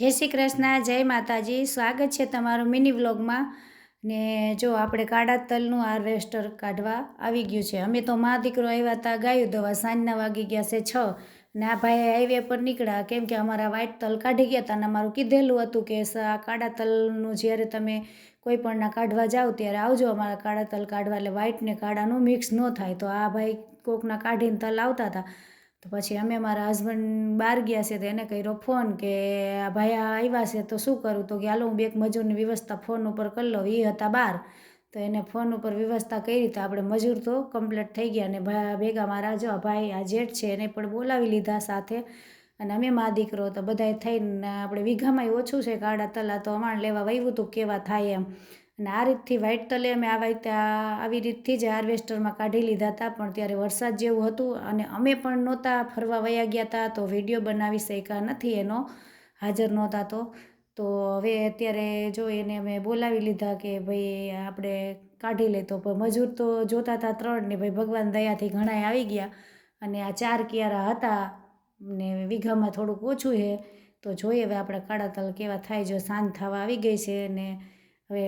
જય શ્રી કૃષ્ણ, જય માતાજી. સ્વાગત છે તમારું મિની વ્લોગમાં. ને જો આપણે કાળા તલનું હાર્વેસ્ટર કાઢવા આવી ગયું છે. અમે તો મા દીકરો આવ્યા હતા ગાયું દવા સાંજના વાગી ગયા છે છ. ને આ ભાઈ હાઈવે પર નીકળ્યા. કેમ કે અમારા વ્હાઈટ તલ કાઢી ગયા હતા અને અમારું કીધેલું હતું કે આ કાળા તલનું જ્યારે તમે કોઈ પણના કાઢવા જાઓ ત્યારે આવજો અમારા કાળા તલ કાઢવા. એટલે વ્હાઈટ ને કાળાનું મિક્સ ન થાય. તો આ ભાઈ કોકના કાઢીને તલ આવતા હતા તો પછી અમે મારા હસબન્ડ બહાર ગયા છે તો એને કર્યો ફોન કે, આ ભાઈ આવ્યા છે તો શું કરું? તો કે, હાલો, હું બે એક મજૂરની વ્યવસ્થા ફોન ઉપર કરી લઉં. એ હતા બહાર. તો એને ફોન ઉપર વ્યવસ્થા કરી તો આપણે મજૂર તો કમ્પ્લીટ થઈ ગયા અને ભેગા મારા જો, ભાઈ, આ જેઠ છે, એને પણ બોલાવી લીધા સાથે. અને અમે મા દીકરો તો બધાએ થઈને આપણે વીઘામાં ઓછું છે, કાળા તલા તો અમાણ લેવા વહ્યું હતું કેવા થાય એમ. અને આ રીતથી વ્હાઈટ તલે અમે આવા ત્યાં આવી રીતથી જ હાર્વેસ્ટરમાં કાઢી લીધા હતા પણ ત્યારે વરસાદ જેવું હતું અને અમે પણ નહોતા ફરવા વયા ગયા હતા તો વીડિયો બનાવી શક્યા નથી એનો, હાજર નહોતા તો. તો હવે અત્યારે જો એને અમે બોલાવી લીધા કે ભાઈ આપણે કાઢી લે તો મજૂર તો જોતા હતા ત્રણ ને ભાઈ ભગવાન દયાથી ઘણાય આવી ગયા અને આ ચાર કિયારા હતા ને વીઘામાં થોડુંક ઓછું છે તો જોઈએ હવે આપણે કાળા તલ કેવા થાય જો સાંજ થવા આવી ગઈ છે ને હવે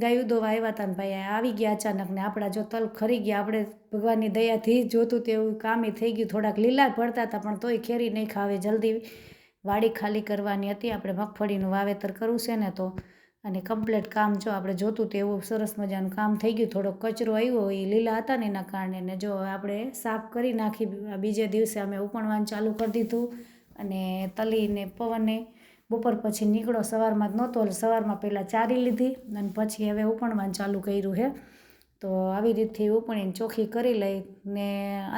ગાયું દોવા આવ્યા હતા ને ભાઈ આવી ગયા અચાનક ને આપણા જો તલ ખરી ગયા, આપણે ભગવાનની દયાથી જોતું તેવું કામે થઈ ગયું, થોડાક લીલા પડતા હતા, પણ તોય ખેરી નહીં ખાવે જલ્દી વાડી ખાલી કરવાની હતી, આપણે મગફળીનું વાવેતર કરવું છે ને તો, અને કમ્પ્લેટ કામ જો આપણે જોતું તેવું સરસ મજાનું કામ થઈ ગયું, થોડોક કચરો આવ્યો, એ લીલા હતા ને એના કારણે, ને જો આપણે સાફ કરી નાખી, બીજે દિવસે અમે ઉપણવાનું ચાલુ કરી દીધું, અને તલીને પવને બપોર પછી નીકળો, સવારમાં જ નહોતો એટલે સવારમાં પહેલાં ચારી લીધી અને પછી હવે ઉપણવાનું ચાલુ કર્યું છે. તો આવી રીતથી ઉપણીને ચોખ્ખી કરી લઈ ને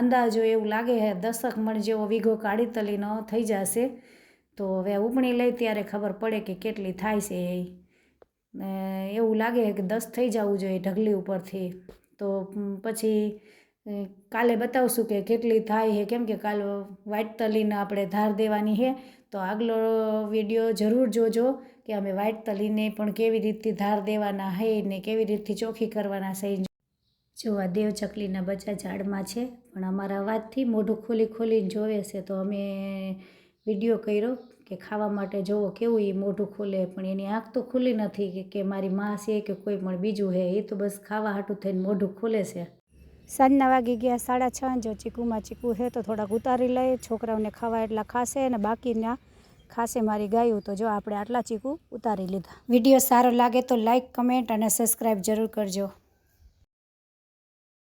અંદાજો એવું લાગે છે, દસક મણ જેવો વીઘો કાળી તલીનો થઈ જશે. તો હવે ઉપણી લઈ ત્યારે ખબર પડે કે કેટલી થાય છે એ. ને એવું લાગે કે દસ થઈ જવું જોઈએ ઢગલી ઉપરથી. તો પછી કાલે બતાવશું કે કેટલી થાય છે. કેમ કે કાલ વ્હાઈટ તલીને આપણે ધાર દેવાની છે. તો આગલો વીડિયો જરૂર જોજો કે અમે વ્હાઈટ તલીને પણ કેવી રીતથી ધાર દેવાના હે ને કેવી રીતથી ચોખ્ખી કરવાના છે. જો આ દેવ ચકલીના બચ્ચા ઝાડમાં છે, પણ અમારા અવાજથી મોઢું ખોલી ખોલીને જોવે છે. તો અમે વીડિયો કર્યો કે ખાવા માટે જોવો કેવું એ મોઢું ખોલે, પણ એની આંખ તો ખુલ્લી નથી કે મારી માં છે કે કોઈ પણ બીજું છે. એ તો બસ ખાવા હાટું થઈને મોઢું ખોલે છે. સાંજના વાગી ગયા, સાડા છ, જો ચીકુમાં ચીકુ છે તો થોડાક ઉતારી લઈએ છોકરાઓને ખાવા એટલા ખાશે અને બાકીના ખાશે મારી ગાયું. તો જો આપણે આટલા ચીકુ ઉતારી લીધા. વીડિયો સારો લાગે તો લાઇક કમેન્ટ અને સબસ્ક્રાઈબ જરૂર કરજો.